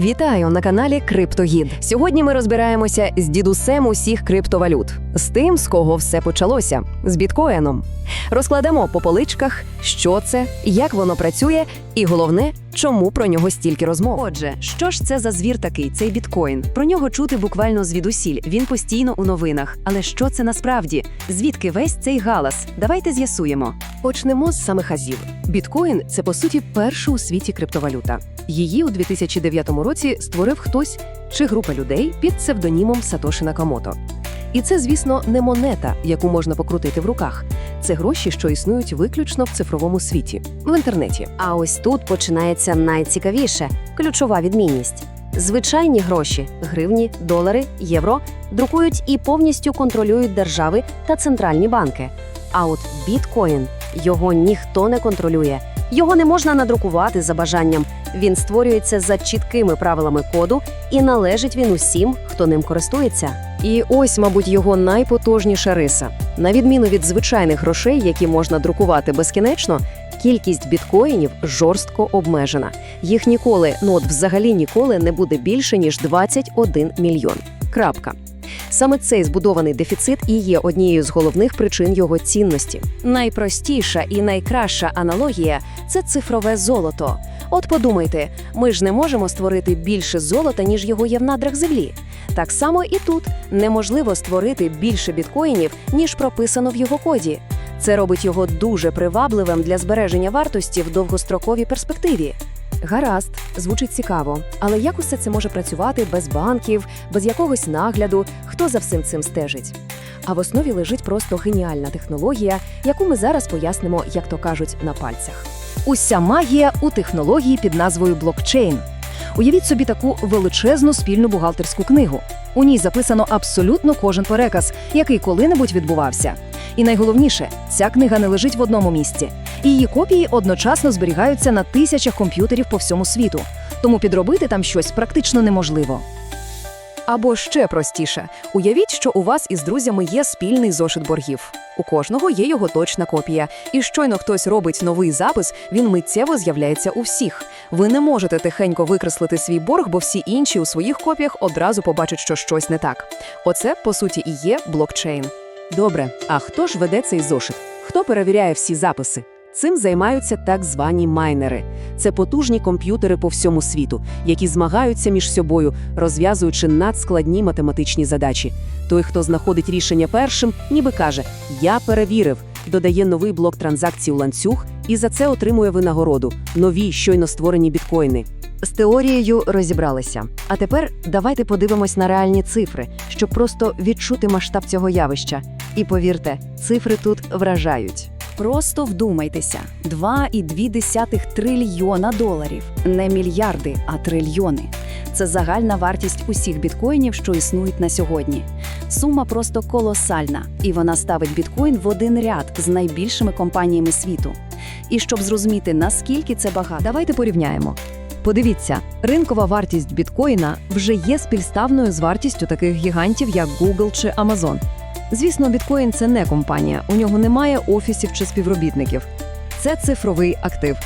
Вітаю на каналі Криптогід. Сьогодні ми розбираємося з дідусем усіх криптовалют, з тим, з кого все почалося, з біткоїном. Розкладемо по поличках, що це, як воно працює, і головне, чому про нього стільки розмов. Отже, що ж це за звір такий, цей біткоін? Про нього чути буквально звідусіль. Він постійно у новинах. Але що це насправді? Звідки весь цей галас? Давайте з'ясуємо. Почнемо з самих азів. Біткоін це по суті перша у світі криптовалюта. Її у 2009 році створив хтось чи група людей під псевдонімом Сатоші Накамото. І це, звісно, не монета, яку можна покрутити в руках. Це гроші, що існують виключно в цифровому світі, в інтернеті. А ось тут починається найцікавіше ключова відмінність. Звичайні гроші гривні, долари, євро друкують і повністю контролюють держави та центральні банки. А от біткоін його ніхто не контролює. Його не можна надрукувати за бажанням. Він створюється за чіткими правилами коду і належить він усім, хто ним користується. І ось, мабуть, його найпотужніша риса. На відміну від звичайних грошей, які можна друкувати безкінечно, кількість біткоїнів жорстко обмежена. Їх ніколи, ну от взагалі ніколи не буде більше ніж 21 мільйон. Крапка. Саме цей збудований дефіцит і є однією з головних причин його цінності. Найпростіша і найкраща аналогія це цифрове золото. От подумайте, ми ж не можемо створити більше золота, ніж його є в надрах землі. Так само і тут неможливо створити більше біткоїнів, ніж прописано в його коді. Це робить його дуже привабливим для збереження вартості в довгостроковій перспективі. Гаразд, звучить цікаво, але як усе це може працювати без банків, без якогось нагляду, хто за всім цим стежить? А в основі лежить просто геніальна технологія, яку ми зараз пояснимо, як то кажуть, на пальцях. Уся магія у технології під назвою блокчейн. Уявіть собі таку величезну спільну бухгалтерську книгу. У ній записано абсолютно кожен переказ, який коли-небудь відбувався. І найголовніше, ця книга не лежить в одному місці. Її копії одночасно зберігаються на тисячах комп'ютерів по всьому світу, тому підробити там щось практично неможливо. Або ще простіше, уявіть, що у вас із друзями є спільний зошит боргів. У кожного є його точна копія, і щойно хтось робить новий запис, він миттєво з'являється у всіх. Ви не можете тихенько викреслити свій борг, бо всі інші у своїх копіях одразу побачать, що щось не так. Оце, по суті, і є блокчейн. Добре, а хто ж веде цей зошит? Хто перевіряє всі записи? Цим займаються так звані майнери. Це потужні комп'ютери по всьому світу, які змагаються між собою, розв'язуючи надскладні математичні задачі. Той, хто знаходить рішення першим, ніби каже: Я перевірив, додає новий блок транзакцій у ланцюг і за це отримує винагороду нові щойно створені біткоїни. З теорією розібралися. А тепер давайте подивимось на реальні цифри, щоб просто відчути масштаб цього явища. І повірте, цифри тут вражають. Просто вдумайтеся: 2,2 трильйона доларів, не мільярди, а трильйони. Це загальна вартість усіх біткоїнів, що існують на сьогодні. Сума просто колосальна, і вона ставить біткоін в один ряд з найбільшими компаніями світу. І щоб зрозуміти, наскільки це багато, Давайте порівняємо. Подивіться, ринкова вартість біткоїна вже є співставною з вартістю таких гігантів, як Google чи Amazon. Звісно, біткоін це не компанія, у нього немає офісів чи співробітників. Це цифровий актив.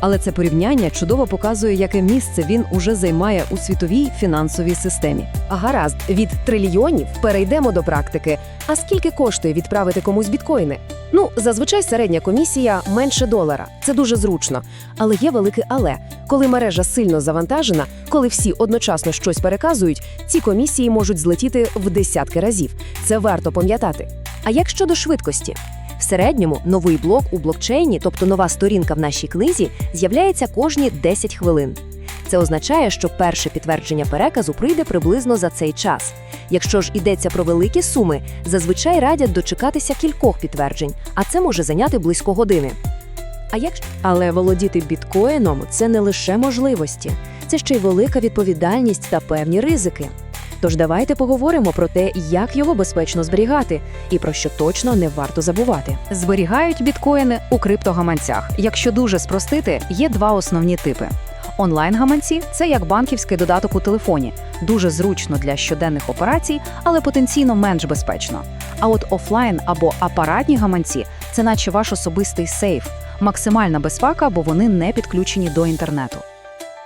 Але це порівняння чудово показує, яке місце він уже займає у світовій фінансовій системі. А гаразд, від трильйонів перейдемо до практики. А скільки коштує відправити комусь біткоїни? Ну, зазвичай середня комісія менше долара. Це дуже зручно. Але є велике але. Коли мережа сильно завантажена, коли всі одночасно щось переказують, ці комісії можуть злетіти в десятки разів. Це варто пам'ятати. А як щодо швидкості? В середньому новий блок у блокчейні, тобто нова сторінка в нашій книзі, з'являється кожні 10 хвилин. Це означає, що перше підтвердження переказу прийде приблизно за цей час. Якщо ж йдеться про великі суми, зазвичай радять дочекатися кількох підтверджень, а це може зайняти близько години. А як але володіти біткоїном це не лише можливості, це ще й велика відповідальність та певні ризики. Тож давайте поговоримо про те, як його безпечно зберігати, і про що точно не варто забувати. зберігають біткоїни у криптогаманцях. Якщо дуже спростити, є два основні типи. Онлайн-гаманці це як банківський додаток у телефоні, дуже зручно для щоденних операцій, але потенційно менш безпечно. А от офлайн або апаратні гаманці це наче ваш особистий сейф, максимальна безпека, бо вони не підключені до інтернету.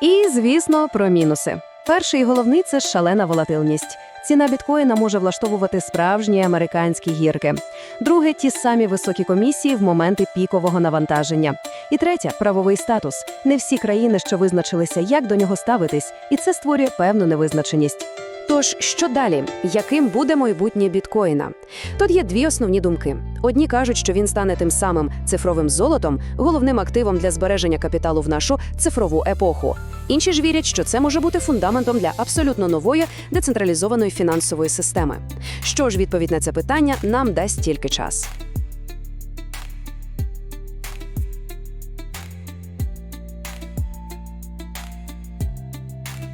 І, звісно, про мінуси. Перший і головний це шалена волатильність. Ціна біткоїна може влаштовувати справжні американські гірки. Друге ті самі високі комісії в моменти пікового навантаження. І третє правовий статус. Не всі країни ще визначилися, як до нього ставитись, і це створює певну невизначеність. Тож, що далі? Яким буде майбутнє біткоїна? Тут є дві основні думки. Одні кажуть, що він стане тим самим цифровим золотом, головним активом для збереження капіталу в нашу цифрову епоху. Інші ж вірять, що це може бути фундаментом для абсолютно нової децентралізованої фінансової системи. Що ж відповідь на це питання нам дасть тільки час.